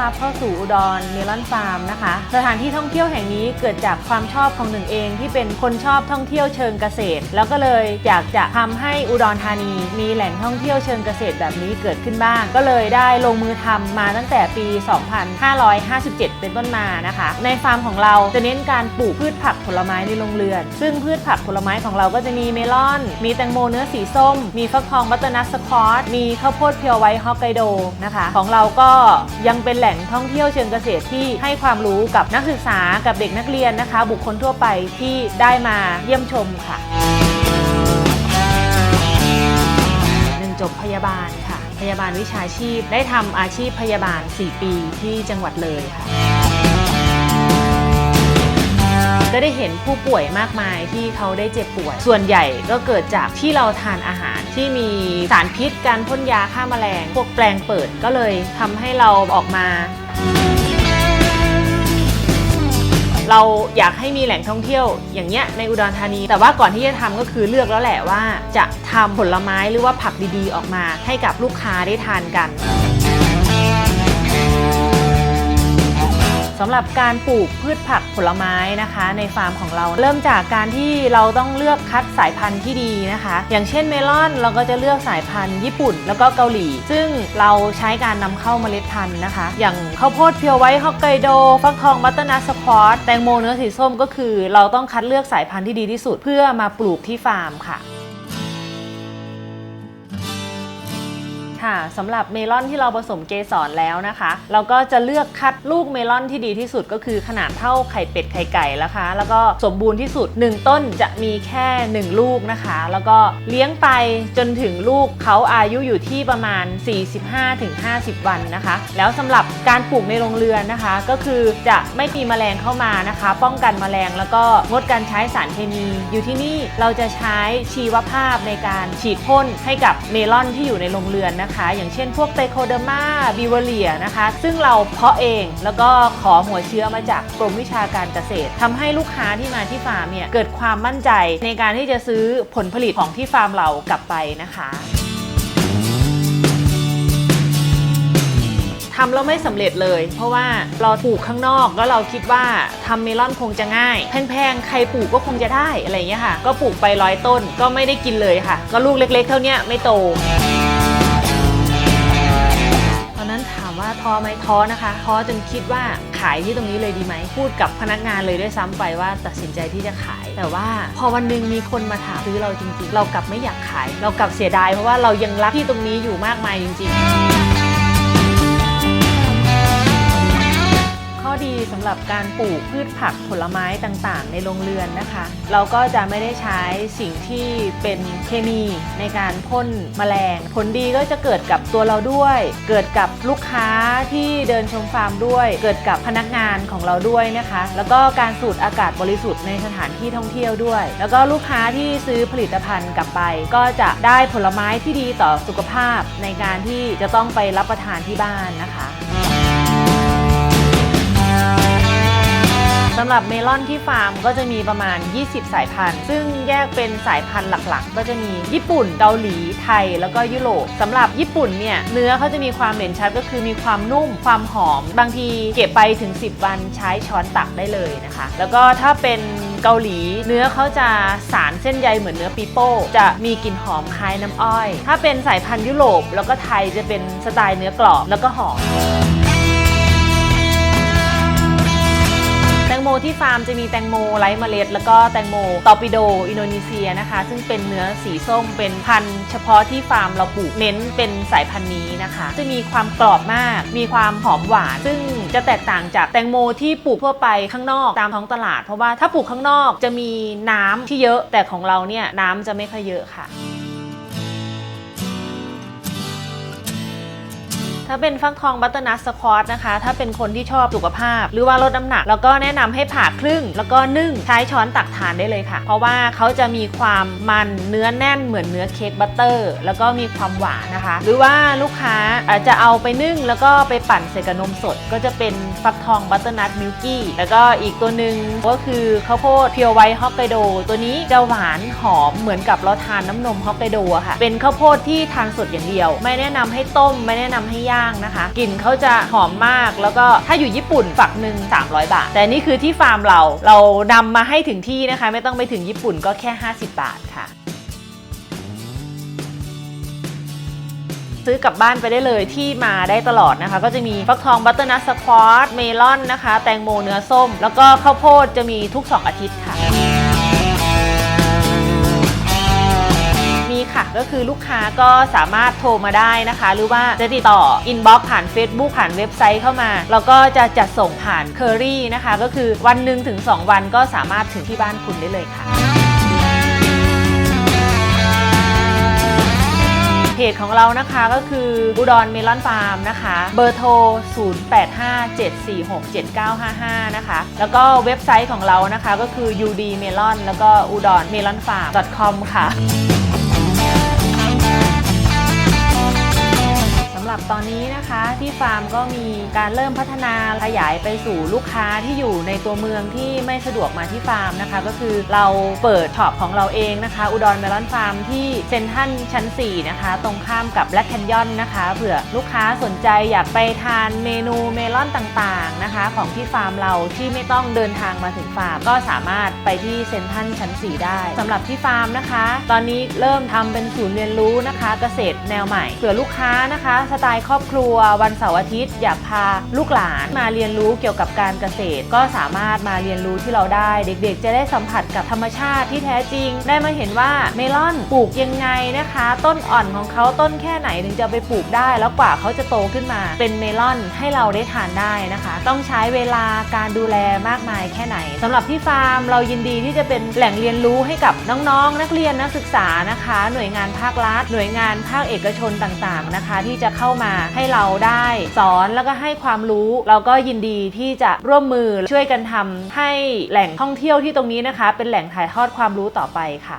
รับเข้าสู่อุดรเมลอนฟาร์มนะคะ สถานที่ท่องเที่ยวแห่งนี้เกิดจากความชอบของหนึ่งเอง ที่เป็นคนชอบท่องเที่ยวเชิงเกษตร แล้วก็เลยอยากจะทำให้อุดรธานี มีแหล่งท่องเที่ยวเชิงเกษตรแบบนี้เกิดขึ้นบ้าง ก็เลยได้ลงมือทำมาตั้งแต่ปี 2557 เป็นต้นมานะคะ ในฟาร์มของเราจะเน้นการปลูกพืชผักผลไม้ในโรงเรือน ซึ่งพืชผักผลไม้ของเราก็จะมีเมลอน มีแตงโมเนื้อสีส้ม มีฟักทองบัตเตอร์นัทสควอตมีข้าวโพดเพียวไวท์ฮอกไกโดนะคะ ของเราก็ยังเป็นแหล่งท่องเที่ยวเชิงเกษตรที่ให้ความรู้กับนักศึกษากับเด็กนักเรียนนะคะ บุคคลทั่วไปที่ได้มาเยี่ยมชมค่ะหนึ่งจบพยาบาลค่ะ พยาบาลวิชาชีพได้ทำอาชีพพยาบาล 4 ปีที่จังหวัดเลยค่ะ ก็ได้เห็นผู้ป่วยมากมายที่เขาได้เจ็บป่วย ส่วนใหญ่ก็เกิดจากที่เราทานอาหารที่มีสารพิษการพ่นยาฆ่าแมลง พวกแปลงเปิดก็เลยทำให้เราออกมาเราอยากให้มีแหล่งท่องเที่ยวอย่างเงี้ยในอุดรธานี แต่ว่าก่อนที่จะทำก็คือเลือกแล้วแหละว่า จะทำผลไม้หรือว่าผักดีๆ ออกมาให้กับลูกค้าได้ทานกัน สำหรับการปลูกพืชผักผลไม้นะคะ ในฟาร์มของเรา เริ่มจากการที่เราต้องเลือกคัดสายพันธุ์ที่ดีนะคะ อย่างเช่นเมลอนเราก็จะเลือกสายพันธุ์ญี่ปุ่น แล้วก็เกาหลี ซึ่งเราใช้การนำเข้าเมล็ดพันธุ์นะคะ อย่างข้าวโพดเพียวไว้ฮอกไกโดฟักทองบัตเตอร์นัทสควอตแตงโมเนื้อสีส้มก็คือ เราต้องคัดเลือกสายพันธุ์ที่ดีที่สุด เพื่อมาปลูกที่ฟาร์มค่ะ ค่ะสำหรับเมลอนที่เราผสมเกสรแล้วนะคะ เราก็จะเลือกคัดลูกเมลอนที่ดีที่สุดก็คือขนาดเท่าไข่เป็ดไข่ไก่นะคะ แล้วก็สมบูรณ์ที่สุด 1 ต้นจะมีแค่ 1 ลูกนะคะ แล้วก็เลี้ยงไปจนถึงลูกเขาอายุอยู่ที่ประมาณ 45-50 วันนะคะ แล้วสำหรับการปลูกในโรงเรือนนะคะ ก็คือจะไม่มีแมลงเข้ามานะคะ ป้องกันแมลงแล้วก็งดการใช้สารเคมี อยู่ที่นี่เราจะใช้ชีวภาพในการฉีดพ่นให้กับเมลอนที่อยู่ในโรงเรือนนะคะอย่างเช่นพวกไตโคเดอร์มาบิวเลียนะคะ ซึ่งเราเพาะเองแล้วก็ขอหัวเชื้อมาจากกรมวิชาการเกษตรทำให้ลูกค้าที่มาที่ฟาร์มเนี่ยเกิดความมั่นใจในการที่จะซื้อผลผลิตของที่ฟาร์มเรากลับไปนะคะทำแล้วไม่สำเร็จเลย เพราะว่าเราปลูกข้างนอกแล้วเราคิดว่าทำเมลอนคงจะง่าย แพงๆ ใครปลูกก็คงจะได้อะไรอย่างเงี้ยค่ะ ก็ปลูกไปร้อยต้นก็ไม่ได้กินเลยค่ะ ก็ลูกเล็ก ๆ เท่านี้ไม่โต ว่าท้อไหมท้อนะคะท้อจนคิดว่าขายที่ตรงนี้เลยดีไหมพูดกับพนักงานเลยด้วยซ้ำไปว่าตัดสินใจที่จะขาย แต่ว่าพอวันหนึ่งมีคนมาถามซื้อเราจริง ๆ เรากลับไม่อยากขาย เรากลับเสียดายเพราะว่าเรายังรักที่ตรงนี้อยู่มากมายจริง ๆ รับการปลูกพืชผักผลไม้ต่างๆ ในโรงเรือนนะคะ เราก็จะไม่ได้ใช้สิ่งที่เป็นเคมีในการพ่นแมลง ผลดีก็จะเกิดกับตัวเราด้วย เกิดกับลูกค้าที่เดินชมฟาร์มด้วย เกิดกับพนักงานของเราด้วยนะคะ แล้วก็การสูดอากาศบริสุทธิ์ในสถานที่ท่องเที่ยวด้วย แล้วก็ลูกค้าที่ซื้อผลิตภัณฑ์กลับไป ก็จะได้ผลไม้ที่ดีต่อสุขภาพในการที่จะต้องไปรับประทานที่บ้านนะคะ สำหรับเมลอนที่ฟาร์มก็จะมีประมาณ 20 สายพันธุ์ ซึ่งแยกเป็นสายพันธุ์หลักๆ ก็จะมีญี่ปุ่น เกาหลี ไทย แล้วก็ยุโรปสำหรับญี่ปุ่นเนี่ยเนื้อเขาจะมีความเด่นชัดก็คือมีความนุ่ม ความหอม บางทีเก็บไปถึง 10 วันใช้ช้อนตักได้เลยนะคะ แล้วก็ถ้าเป็นเกาหลี เนื้อเขาจะสารเส้นใยเหมือนเนื้อปีโป้ จะมีกลิ่นหอมคล้ายน้ำอ้อย ถ้าเป็นสายพันธุ์ยุโรปแล้วก็ไทยจะเป็นสไตล์เนื้อกรอบแล้วก็หอม มที่ฟาร์มจะมีแตงโมไร้เมล็ด แล้วก็แตงโมตอร์ปิโดอินโดนีเซียนะคะ ซึ่งเป็นเนื้อสีส้มเป็นพันธุ์เฉพาะที่ฟาร์มเราปลูกเน้นเป็นสายพันธุ์นี้นะคะ จะมีความกรอบมาก มีความหอมหวาน ซึ่งจะแตกต่างจากแตงโมที่ปลูกทั่วไปข้างนอกตามท้องตลาด เพราะว่าถ้าปลูกข้างนอกจะมีน้ำที่เยอะแต่ของเราเนี่ยน้ำจะไม่ค่อยเยอะค่ะ ถ้าเป็นฟักทองบัตเตอร์นัทสควอตนะคะ ถ้าเป็นคนที่ชอบสุขภาพ หรือว่าลดน้ำหนัก แล้วก็แนะนำให้ผ่าครึ่ง แล้วก็นึ่งใช้ช้อนตักทานได้เลยค่ะ เพราะว่าเขาจะมีความมันเนื้อแน่นเหมือนเนื้อเค้กบัตเตอร์แล้วก็มีความหวานนะคะ หรือว่าลูกค้าอาจจะเอาไปนึ่งแล้วก็ไปปั่นใส่กับนมสด ก็จะเป็นฟักทองบัตเตอร์นัทมิลกี้แล้วก็อีกตัวหนึ่งก็คือข้าวโพดเพียวไวท์ฮอกไกโดตัวนี้จะหวานหอมเหมือนกับเราทานน้ำนมฮอกไกโดอะค่ะเป็นข้าวโพดที่ทานสดอย่างเดียว ไม่แนะนำให้ต้ม ไม่แนะนำให้ย่างย่างนะคะกลิ่นเขาจะหอมมากแล้วก็ถ้าอยู่ญี่ปุ่นฝักหนึ่ง300 บาท แต่นี่คือที่ฟาร์มเราเรานำมาให้ถึงที่นะคะ ไม่ต้องไปถึงญี่ปุ่นก็แค่ 50 บาทค่ะซื้อกลับบ้านไปได้เลยที่มาได้ตลอดนะคะ ก็จะมีฟักทองบัตเตอร์นัทสควอตเมลอนนะคะ แตงโมเนื้อส้ม แล้วก็ข้าวโพดจะมีทุก 2 อาทิตย์ค่ะ ค่ะ ก็คือลูกค้าก็สามารถโทรมาได้นะคะ หรือว่าจะติดต่ออินบ็อกผ่าน Facebook ผ่านเว็บไซต์เข้ามา แล้วก็จะจัดส่งผ่านเคอรี่นะคะ ก็คือวันหนึ่งถึง 2 วันก็สามารถถึงที่บ้านคุณได้เลยค่ะเพจของเรานะคะก็คืออุดรเมลอนฟาร์มนะคะ เบอร์โทร 0857467955 นะคะ แล้วก็เว็บไซต์ของเรานะคะก็คือ ud melon แล้วก็อุดร melon farm com ค่ะ รับตอนนี้นะคะที่ฟาร์มก็มีการเริ่มพัฒนาขยายไปสู่ลูกค้าที่อยู่ในตัวเมืองที่ไม่สะดวกมาที่ฟาร์มนะคะ ก็คือเราเปิดช็อปของเราเองนะคะ อุดรเมลอนฟาร์มที่เซ็นทรัลชั้น 4 นะคะ ตรงข้ามกับแบล็กแคนยอนนะคะเผื่อลูกค้าสนใจอยากไปทานเมนูเมลอนต่างๆนะคะ ของที่ฟาร์มเราที่ไม่ต้องเดินทางมาถึงฟาร์ม ก็สามารถไปที่เซ็นทรัลชั้น 4 ได้สำหรับที่ฟาร์มนะคะ ตอนนี้เริ่มทำเป็นศูนย์เรียนรู้นะคะ เกษตรแนวใหม่เผื่อลูกค้านะคะสไตล์ครอบครัว วันเสาร์อาทิตย์ อยากพาลูกหลานมาเรียนรู้เกี่ยวกับการเกษตร ก็สามารถมาเรียนรู้ที่เราได้ เด็กๆ จะได้สัมผัสกับธรรมชาติที่แท้จริง ได้มาเห็นว่าเมลอนปลูกยังไงนะคะ ต้นอ่อนของเขาต้นแค่ไหนถึงจะไปปลูกได้ แล้วกว่าเขาจะโตขึ้นมา เป็นเมลอนให้เราได้ทานได้นะคะ ต้องใช้เวลาการดูแลมากมายแค่ไหนสำหรับที่ฟาร์มเรายินดีที่จะเป็นแหล่งเรียนรู้ให้กับน้องๆ นักเรียนนักศึกษานะคะ หน่วยงานภาครัฐหน่วยงานภาคเอกชนต่างๆนะคะ ที่จะเข้ามาให้เราได้สอนแล้วก็ให้ความรู้ เราก็ยินดีที่จะร่วมมือช่วยกันทำให้แหล่งท่องเที่ยวที่ตรงนี้นะคะ เป็นแหล่งถ่ายทอดความรู้ต่อไปค่ะ